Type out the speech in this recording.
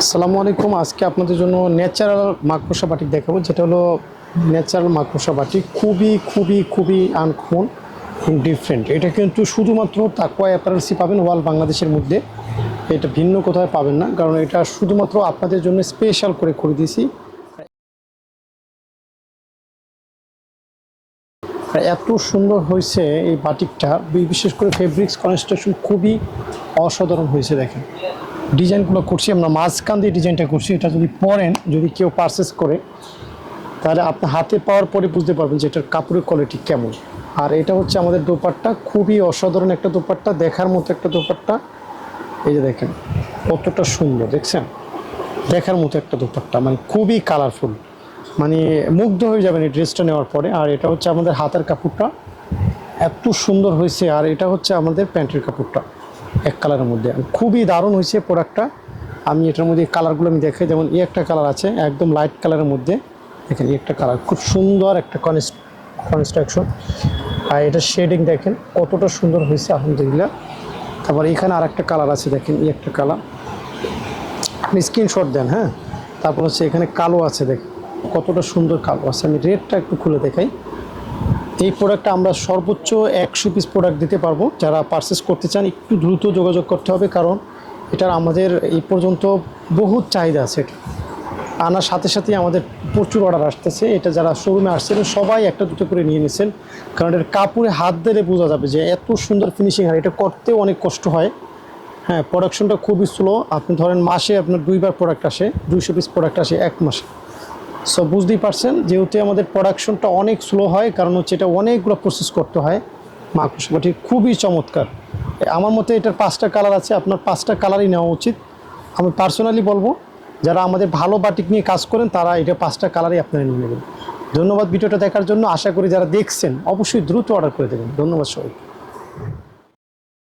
আসসালামু আলাইকুম। আজকে আপনাদের জন্য ন্যাচারাল মাকড়সা বাটিক দেখাবো, যেটা হলো ন্যাচারাল মাকড়সা বাটিক। খুবই খুবই খুবই আনকমন ডিফারেন্ট এটা কিন্তু শুধুমাত্র তাকুয়া অ্যাপারেন্সি পাবেন, ওয়াল বাংলাদেশের মধ্যে। এটা ভিন্ন কোথায় পাবেন না, কারণ এটা শুধুমাত্র আপনাদের জন্য স্পেশাল করে করে দিয়েছি। এত সুন্দর হয়েছে এই বাটিকটা বিশেষ করে ফেব্রিক্স কনস্ট্রাকশন খুবই অসাধারণ হয়েছে, দেখেন। ডিজাইনগুলো করছি, আমরা মাঝখান দিয়ে ডিজাইনটা করছি। এটা যদি পরেন, যদি কেউ পারচেস করে, তাহলে আপনি হাতে পাওয়ার পরে বুঝতে পারবেন যে এটার কাপড়ের কোয়ালিটি কেমন। আর এটা হচ্ছে আমাদের দোপাট্টা, খুবই অসাধারণ একটা দোপাট্টা, দেখার মতো একটা দোপাট্টা। এই যে দেখেন, কতটা সুন্দর, দেখছেন? দেখার মতো একটা দোপাট্টা মানে খুবই কালারফুল মানে মুগ্ধ হয়ে যাবেন এই ড্রেসটা নেওয়ার পরে। আর এটা হচ্ছে আমাদের হাতের কাপড়টা, এত সুন্দর হয়েছে। আর এটা হচ্ছে আমাদের প্যান্টের কাপড়টা। এক কালারের মধ্যে। খুবই দারুণ হয়েছে প্রোডাক্টটা আমি এটার মধ্যে কালারগুলো আমি দেখাই। যেমন এই একটা কালার আছে, একদম লাইট কালারের মধ্যে। দেখেন একটা কালার খুব সুন্দর একটা কনস্ট্রাকশন আর এটা শেডিং দেখেন, কতটা সুন্দর হয়েছে, আলহামদুলিল্লাহ। তারপর এখানে আর একটা কালার আছে, দেখেন, এই একটা কালার আপনি স্ক্রিনশট দেন হ্যাঁ? তারপর হচ্ছে এখানে কালো আছে, দেখেন, কতটা সুন্দর কালো আছে। আমি রেডটা একটু খুলে দেখাই। এই প্রোডাক্টটা আমরা সর্বোচ্চ একশো পিস প্রোডাক্ট দিতে পারব। যারা পারচেস করতে চান, একটু দ্রুত যোগাযোগ করতে হবে, কারণ এটার আমাদের এই পর্যন্ত বহুত চাহিদা আছে আনার সাথে সাথে আমাদের প্রচুর অর্ডার আসতেছে। এটা যারা শোরুমে আসছেন, সবাই একটা দুটো করে নিয়ে নিয়েছেন। কারণ এর কাপড়ে হাত দিলে বোঝা যাবে যে এত সুন্দর ফিনিশিং আর এটা করতেও অনেক কষ্ট হয়। হ্যাঁ প্রোডাকশনটা খুবই স্লো আপনি ধরেন মাসে আপনার দুইবার প্রোডাক্ট আসে, দুইশো পিস প্রোডাক্ট আসে এক মাসে। সো বুঝতেই পারছেন, যেহেতু আমাদের প্রোডাকশনটা অনেক স্লো হয়, কারণ হচ্ছে এটা অনেকগুলো প্রসেস করতে হয়। মাকড়সা বাটি খুবই চমৎকার। আমার মতে এটার পাঁচটা কালার আছে, আপনার পাঁচটা কালারই নেওয়া উচিত। আমি পার্সোনালি বলব, যারা আমাদের ভালো বাটিক নিয়ে কাজ করেন, তারা এটা পাঁচটা কালারই আপনারা নিয়ে নেবেন। ধন্যবাদ ভিডিওটা দেখার জন্য। আশা করি যারা দেখছেন, অবশ্যই দ্রুত অর্ডার করে দেবেন। ধন্যবাদ সবাই